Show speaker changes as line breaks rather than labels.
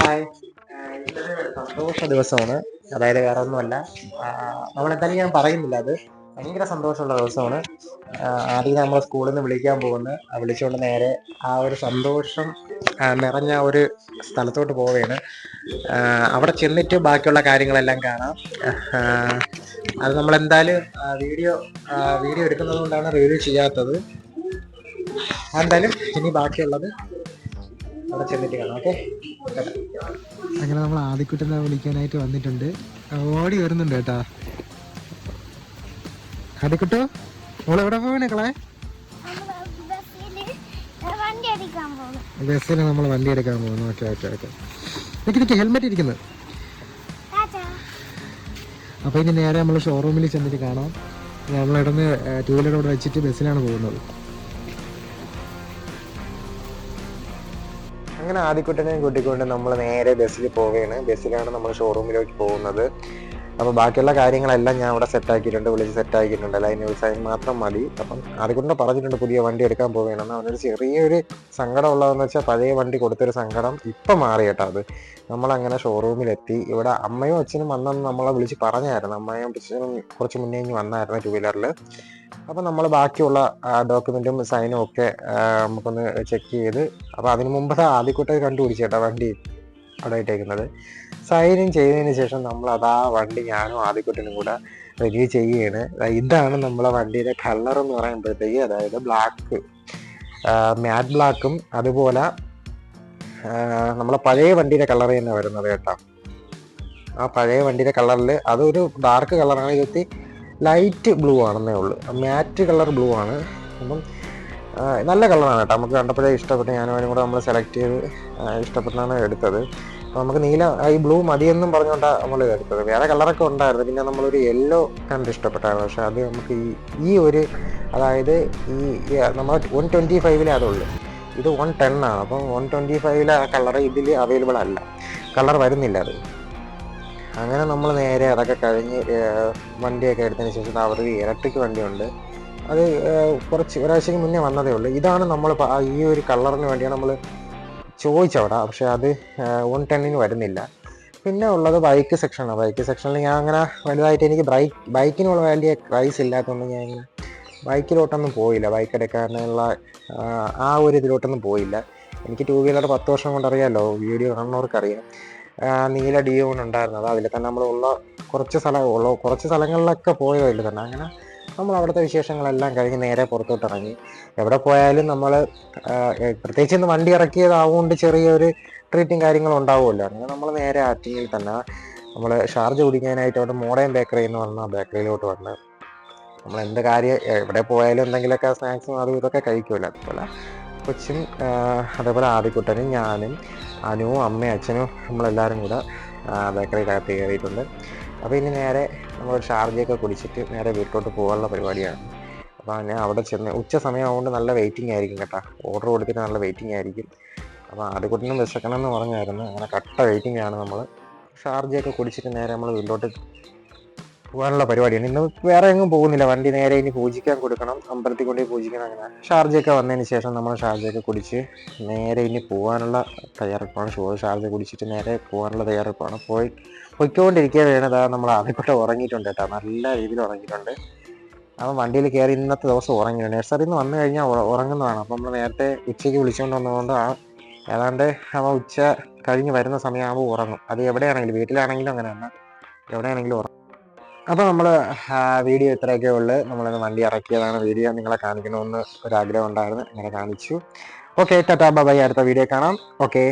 Hi. സന്തോഷ ദിവസമാണ്. അതായത് വേറെ ഒന്നുമല്ല നമ്മളെന്തായാലും ഞാൻ പറയുന്നില്ല അത്. ഭയങ്കര സന്തോഷമുള്ള ദിവസമാണ്. ആദ്യം നമ്മൾ സ്കൂളിൽ നിന്ന് വിളിക്കാൻ പോകുന്നു. വിളിച്ചുകൊണ്ട് നേരെ ആ ഒരു സന്തോഷം നിറഞ്ഞ ഒരു സ്ഥലത്തോട്ട് പോവുകയാണ്. അവിടെ ചെന്നിട്ട് ബാക്കിയുള്ള കാര്യങ്ങളെല്ലാം കാണാം. അത് നമ്മൾ എന്തായാലും വീഡിയോ വീഡിയോ എടുക്കുന്നത് കൊണ്ടാണ് റിവ്യൂ ചെയ്യാത്തത്. എന്തായാലും ഇനി ബാക്കിയുള്ളത് അവിടെ ചെന്നിട്ട് കാണാം ഓക്കെ? അങ്ങനെ നമ്മൾ ആദ്യക്കുട്ടനെ വിളിക്കാനായിട്ട് വന്നിട്ടുണ്ട്. ഓടി വരുന്നുണ്ട് കേട്ടാ. ആദ്യക്കുട്ടോ മോൾ എവിടെ പോവണേ കളെ ബസ്സിൽ നമ്മൾ വണ്ടി എടുക്കാൻ പോകുന്നു. Okay okay okay. എനിക്ക് എനിക്ക് ഹെൽമെറ്റ് ഇരിക്കുന്നത്? അപ്പോൾ ഇനി നേരെ നമ്മൾ ഷോറൂമിൽ ചെന്നിട്ട് കാണാം. നമ്മളിടന്ന് ടൂ വീലർ അവിടെ വെച്ചിട്ട് ബസ്സിലാണ് പോകുന്നത്. അങ്ങനെ ആദ്യക്കുട്ടനെയും കൂട്ടിക്കൊണ്ട് നമ്മൾ നേരെ ബസ്സിൽ പോവുകയാണ് ബസ്സിലാണ് നമ്മൾ ഷോറൂമിലേക്ക് പോകുന്നത്. അപ്പോൾ ബാക്കിയുള്ള കാര്യങ്ങളെല്ലാം ഞാൻ അവിടെ സെറ്റ് ആക്കിയിട്ടുണ്ട് വിളിച്ച് സെറ്റ് ആക്കിയിട്ടുണ്ട്. ലൈൻ സൈൻ മാത്രം മതി. അപ്പം അതുകൊണ്ട് പറഞ്ഞിട്ടുണ്ട് പുതിയ വണ്ടി എടുക്കാൻ പോവുകയാണെന്ന് അവനൊരു ചെറിയൊരു സങ്കടം ഉള്ളതെന്ന് വെച്ചാൽ പഴയ വണ്ടി കൊടുത്തൊരു സങ്കടം ഇപ്പം മാറി കേട്ടോ അത്. നമ്മളങ്ങനെ ഷോറൂമിലെത്തി ഇവിടെ അമ്മയും അച്ഛനും വന്നെന്ന് നമ്മളെ വിളിച്ച് പറഞ്ഞായിരുന്നു. അമ്മയും അച്ഛനും കുറച്ച് മുന്നേ കഴിഞ്ഞ് വന്നായിരുന്നു ടൂ വീലറിൽ അപ്പം നമ്മൾ ബാക്കിയുള്ള ഡോക്യുമെന്റും സൈനും ഒക്കെ നമുക്കൊന്ന് ചെക്ക് ചെയ്ത്. അപ്പോൾ അതിന് മുമ്പ് ആദ്യക്കൂട്ടം കണ്ടുപിടിച്ചേട്ടാ വണ്ടി. അവിടെ ഇട്ടേക്കുന്നത് സൈനിങ് ചെയ്തതിന് ശേഷം നമ്മൾ അതാ വണ്ടി ഞാനും ആദ്യക്കുട്ടനും കൂടെ റിവ്യൂ ചെയ്യുകയാണ്. ഇതാണ് നമ്മളെ വണ്ടിയുടെ കളർ എന്ന് പറയുമ്പോഴത്തേക്ക് അതായത് ബ്ലാക്ക് മാറ്റ് ബ്ലാക്കും അതുപോലെ നമ്മളെ പഴയ വണ്ടിയുടെ കളർ തന്നെ വരുന്നത് കേട്ടോ. ആ പഴയ വണ്ടിയുടെ കളറിൽ അതൊരു ഡാർക്ക് കളറാണ് ഇതെത്തി ലൈറ്റ് ബ്ലൂ ആണെന്നേ ഉള്ളൂ. മാറ്റ് കളർ ബ്ലൂ ആണ്. അപ്പം നല്ല കളറാണ് കേട്ടോ. നമുക്ക് കണ്ടപ്പോഴേ ഇഷ്ടപ്പെട്ടു ഞാനും അവനും കൂടെ നമ്മൾ സെലക്ട് ചെയ്ത് ഇഷ്ടപ്പെട്ടാണ് എടുത്തത്. അപ്പോൾ നമുക്ക് നീല ഈ ബ്ലൂ മതിയെന്നും പറഞ്ഞുകൊണ്ടാണ് നമ്മൾ എടുത്തത്. വേറെ കളറൊക്കെ ഉണ്ടായിരുന്നു. പിന്നെ നമ്മളൊരു യെല്ലോ കണ്ട് ഇഷ്ടപ്പെട്ടായിരുന്നു. പക്ഷേ അത് നമുക്ക് ഈ ഈ ഒരു അതായത് ഈ ഈ നമ്മൾ വൺ ട്വന്റി ഫൈവിലേ അതുള്ളൂ. ഇത് വൺ ടെൻ ആണ്. അപ്പം വൺ ട്വന്റി ഫൈവിലെ ആ കളർ ഇതിൽ അവൈലബിൾ അല്ല. കളർ വരുന്നില്ല അത്. അങ്ങനെ നമ്മൾ നേരെ അതൊക്കെ കഴിഞ്ഞ് വണ്ടിയൊക്കെ എടുത്തതിന് ശേഷം അവർ ഇലക്ട്രിക് വണ്ടിയുണ്ട്. അത് കുറച്ച് ഒരാഴ്ചയ്ക്ക് മുന്നേ വന്നതേ ഉള്ളൂ. ഇതാണ് നമ്മൾ ഈ ഒരു കളറിന് വേണ്ടിയാണ് നമ്മൾ ചോദിച്ചവിടെ. പക്ഷേ അത് വൺ ടെന്നിന് വരുന്നില്ല. പിന്നെ ഉള്ളത് ബൈക്ക് സെക്ഷനാണ് ബൈക്ക് സെക്ഷനിൽ ഞാൻ അങ്ങനെ വലുതായിട്ട് എനിക്ക് ബൈക്ക് ബൈക്കിനുള്ള വലിയ ക്രൈസ് ഇല്ലാത്തതുകൊണ്ട് ഞാൻ ഇങ്ങനെ ബൈക്കിലോട്ടൊന്നും പോയില്ല. ബൈക്ക് എടുക്കാനുള്ള ആ, ഒരു ഇതിലോട്ടൊന്നും പോയില്ല. എനിക്ക് ടൂ വീലർ പത്ത് വർഷം കൊണ്ട് അറിയാമല്ലോ വീഡിയോ കാണുന്നവർക്കറിയാം. നീല ഡിയോൺ ഉണ്ടായിരുന്നു അത് അതിൽ തന്നെ നമ്മളുള്ള കുറച്ച് സ്ഥലം കുറച്ച് സ്ഥലങ്ങളിലൊക്കെ പോയതിൽ തന്നെ. അങ്ങനെ നമ്മൾ അവിടുത്തെ വിശേഷങ്ങളെല്ലാം കഴിഞ്ഞ് നേരെ പുറത്തോട്ട് ഇറങ്ങി എവിടെ പോയാലും നമ്മൾ പ്രത്യേകിച്ച് ഇന്ന് വണ്ടി ഇറക്കിയതാവുകൊണ്ട് ചെറിയൊരു ട്രീറ്റും കാര്യങ്ങളും ഉണ്ടാവുമല്ലോ. അങ്ങനെ നമ്മൾ നേരെ ആറ്റിങ്ങിൽ തന്നെ നമ്മൾ ഷാർജ് കുടിക്കാനായിട്ട് അവിടെ മോഡേൺ ബേക്കറി എന്ന് പറഞ്ഞ ബേക്കറിയിലോട്ട് വന്ന് നമ്മൾ എന്ത് കാര്യം എവിടെ പോയാലും എന്തെങ്കിലുമൊക്കെ സ്നാക്സും അതും ഇതൊക്കെ കഴിക്കുമല്ലോ അതുപോലെ കൊച്ചും അതേപോലെ ആദ്യക്കുട്ടനും ഞാനും അനുവും അമ്മയും അച്ഛനും നമ്മളെല്ലാവരും കൂടെ ബേക്കറിക്കകത്ത് കയറിയിട്ടുണ്ട്. അപ്പോൾ ഇനി നേരെ നമ്മൾ ഷാർജയൊക്കെ കുടിച്ചിട്ട് നേരെ വീട്ടിലോട്ട് പോകാനുള്ള പരിപാടിയാണ്. അപ്പോൾ ഞാൻ അവിടെ ചെന്ന് ഉച്ച സമയമാകൊണ്ട് നല്ല വെയിറ്റിംഗ് ആയിരിക്കും കേട്ടോ. ഓർഡർ കൊടുത്തിട്ട് നല്ല വെയിറ്റിംഗ് ആയിരിക്കും. അപ്പോൾ ആദ്യക്കുട്ടനും വിശക്കണം എന്ന് പറഞ്ഞായിരുന്നു. അങ്ങനെ കട്ട വെയിറ്റിംഗ് ആണ് നമ്മൾ ഷാർജയൊക്കെ കുടിച്ചിട്ട് നേരെ നമ്മൾ വീട്ടിലോട്ട് പോകാനുള്ള പരിപാടിയാണ്. ഇന്ന് വേറെ എങ്ങും പോകുന്നില്ല. വണ്ടി നേരെ ഇനി പൂജിക്കാൻ കൊടുക്കണം. അമ്പലത്തിൽ കൊണ്ടുപോയി പൂജിക്കണം അങ്ങനെ. ഷാർജയൊക്കെ വന്നതിന് ശേഷം നമ്മൾ ഷാർജയൊക്കെ കുടിച്ച് നേരെ ഇനി പോകാനുള്ള തയ്യാറെടുപ്പാണ്. ഷോ ഷാർജ കുടിച്ചിട്ട് നേരെ പോകാനുള്ള തയ്യാറെടുപ്പാണ്. പോയി പൊയ്ക്കൊണ്ടിരിക്കുക വേണതാ നമ്മൾ ആദ്യപ്പെട്ട ഉറങ്ങിയിട്ടുണ്ട് കേട്ടോ. നല്ല രീതിയിൽ ഉറങ്ങിയിട്ടുണ്ട്. അവൻ വണ്ടിയിൽ കയറി ഇന്നത്തെ ദിവസം ഉറങ്ങിയിട്ടുണ്ട് നഴ്സറിയിൽ നിന്ന് വന്നു കഴിഞ്ഞാൽ ഉറങ്ങുന്നതാണ്. അപ്പം നമ്മൾ നേരത്തെ ഉച്ചയ്ക്ക് വിളിച്ചുകൊണ്ട് വന്നതുകൊണ്ട് ആ ഏതാണ്ട് അവ ഉച്ച കഴിഞ്ഞ് വരുന്ന സമയമാകുമ്പോൾ ഉറങ്ങും. അത് എവിടെയാണെങ്കിലും വീട്ടിലാണെങ്കിലും അങ്ങനെ തന്നെ. എവിടെയാണെങ്കിലും ഉറങ്ങും അപ്പോൾ നമ്മൾ വീഡിയോ ഇത്രയൊക്കെ ഉള്ളു. നമ്മളിന്ന് വണ്ടി ഇറക്കിയതാണ് വീഡിയോ. നിങ്ങളെ കാണിക്കണമെന്ന് ഒരാഗ്രഹം ഉണ്ടായിരുന്നു. അങ്ങനെ കാണിച്ചു. Okay tata bye. അടുത്ത വീഡിയോ കാണാം. ഓക്കെ.